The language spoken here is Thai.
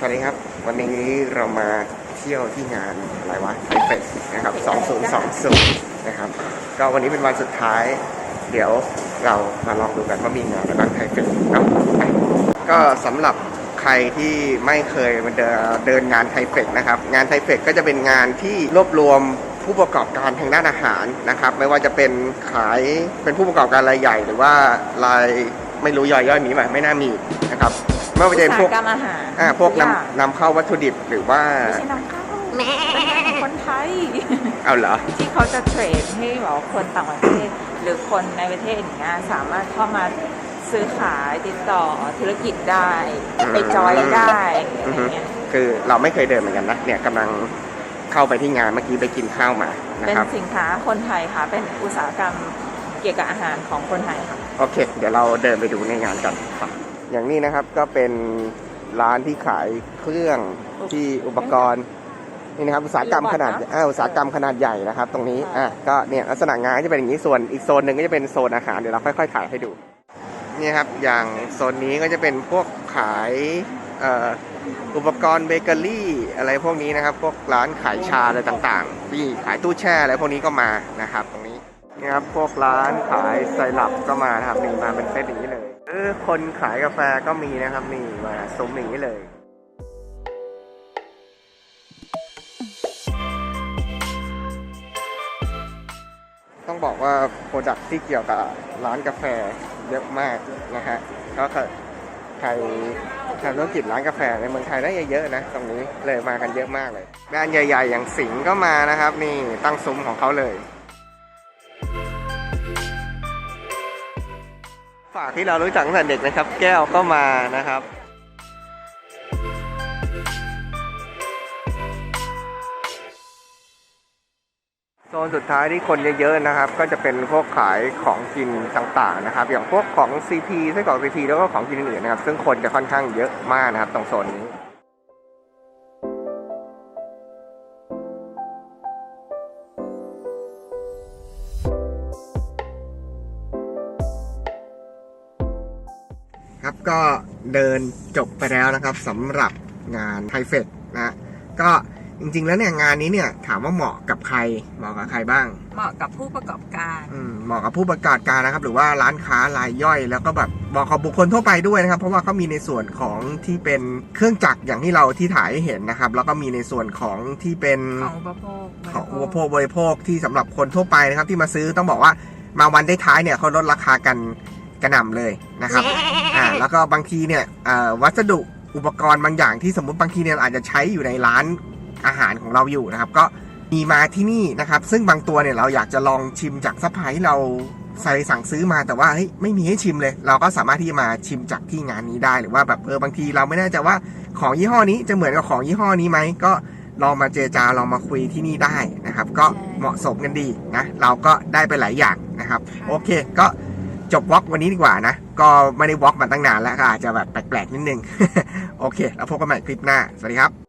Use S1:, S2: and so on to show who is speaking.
S1: สวัสดีครับ วันนี้เรามาเที่ยวที่งานอะไรวะไทเฟสนะครับ 2020 นะครับ ก็วันนี้เป็นวันสุดท้าย เดี๋ยวเรามาลองดูกันว่ามีงานอะไรบ้างไทเฟสเนาะไปก็สำหรับใครที่ไม่เคยมาเดินเดินงานไทเฟสนะครับ งานไทเฟสก็จะเป็นงานที่รวบรวมผู้ประกอบการทางด้านอาหารนะครับ ไม่ว่าจะเป็นขายเป็นผู้ประกอบการรายใหญ่ หรือว่ารายไม่รู้ย่อยๆมีไหมไม่น่ามีนะครับ ไม่ว่าจะเป็นพวก
S2: อุตสาหกรรมอาหาร
S1: อ่าพวก
S2: ทุอย่าง
S1: นำนำเข้าวัตถุดิบหรือว่า
S2: ไม่ใช่นำเข้าเป็นคนไทย
S1: เอาเหรอ
S2: ที่เขาจะเทรดให้แบบว่าคนต่างประเทศ หรือคนในประเทศอย่างเงี้ยสามารถเข้ามาซื้อขายติดต่อธุรกิจได้
S1: อืม
S2: ไปจอยได้อะ
S1: อื
S2: ไร
S1: อฮึ
S2: เงี้ย
S1: คือเราไม่เคยเดินเหมือนกันนะเนี่ยกำลังเข้าไปที่งานเมื่อกี้ไปกินข้าวมานะ
S2: เป็น
S1: ครับ
S2: สินค้าคนไทยค่ะ เป็นอุตสาหกรรมเกี่ยวกับอาหารของคนไทยค่ะ
S1: โอเค เดี๋ยวเราเดินไปดูในงานกันครับ อย่างนี้นะครับก็เป็นร้านที่ขายเครื่องที่อุปกรณ์นี่นะครับอุตสาหกรรมขนาด
S2: โรบอทเนอะ
S1: อ่าอุตสาหกรรมขนาดใหญ่นะครับ ตรงนี้อะก็เนี่ยลักษณะงานก็จะเป็นอย่างนี้ส่วนอีกโซนหนึ่งก็จะเป็นโซนอาหารเดี๋ยวเราค่อยๆถ่ายให้ดูนี่ครับอย่างโซนนี้ก็จะเป็นพวกขายเอ่ออุปกรณ์เบเกอรี่อะไรพวกนี้นะครับ พวกร้านขายชาอะไรต่างๆนี่ขายตู้แช่อะไรพวกนี้ก็มานะครับ ตรงนี้นี่ครับพวกร้านขายไซรัปก็มานะครับนี่มาเป็นเซตอย่างนี้เลย เออคนขายกาแฟก็มีนะครับนี่มาซุ้มอย่างนี้เลยต้องบอกว่าโปรดักที่เกี่ยวกับร้านกาแฟเยอะมากนะฮะก็ใครทำธุรกิจร้านกาแฟในเมืองไทยได้เยอะๆนะ ตรงนี้เลยมากันเยอะมากเลยแบรนด์ใหญ่ ๆ อย่างสิงห์ก็มานะครับ นี่ตั้งซุ้มของเขาเลย ฝากที่เรารู้จักตั้งแต่เด็กนะครับ แก้วก็มานะครับโซนสุดท้ายที่คนเยอะๆนะครับ ก็จะเป็นพวกขายของกินต่างๆนะครับ อย่างพวกของซีพีไส้กรอก CP แล้วก็ของกินอื่นๆนะครับ ซึ่งคนจะค่อนข้างเยอะมากนะครับ ตรงโซนนี้ ครับก็เดินจบไปแล้วนะครับสำหรับงานไทเฟสนะก็จริงๆแล้วเนี่ยงานนี้เนี่ยถามว่าเหมาะกับใครเหมาะกับใครบ้าง
S2: เหมาะกับผู้ประกอบการ
S1: อืมเหมาะกับผู้ประกอบการนะครับ หรือว่าร้านค้ารายย่อย แล้วก็แบบเหมาะกับบุคคลทั่วไปด้วยนะครับ เพราะว่าเขามีในส่วนของที่เป็นเครื่องจักรอย่างที่เราที่ถ่ายให้เห็นนะครับ แล้วก็มีในส่วนของที่เป็น
S2: ของอุปโภค
S1: ของอุปโภคบริโภคที่สำหรับคนทั่วไปนะครับ ที่มาซื้อต้องบอกว่ามาวันได้ท้ายเนี่ยเขาลดราคากัน กระหน่ำเลยนะครับอ่าแล้วก็บางทีเนี่ยเอ่อวัสดุอุปกรณ์บางอย่างที่สมมุติบางทีเนี่ยเราอาจจะใช้อยู่ในร้านอาหารของเราอยู่นะครับ ก็มีมาที่นี่นะครับ ซึ่งบางตัวเนี่ยเราอยากจะลองชิมจากซัพพลายที่เราใส่สั่งซื้อมาแต่ว่าเฮ้ยไม่มีให้ชิมเลย เราก็สามารถที่จะมาชิมจากที่งานนี้ได้หรือว่าแบบเออบางทีเราไม่แน่ใจว่าของยี่ห้อนี้จะเหมือนกับของยี่ห้อนี้ไหมก็ลองมาเจรจาลองมาคุยที่นี่ได้นะครับ ก็เหมาะสมกันดีนะเราก็ได้ไปหลายอย่างนะครับ โอเคก็ จบวอล์กวันนี้ดีกว่านะ ก็ไม่ได้วอล์กมาตั้งนานแล้วก็อาจจะแบบแปลกๆนิดนึง โอเค แล้วพบกันใหม่คลิปหน้า สวัสดีครับ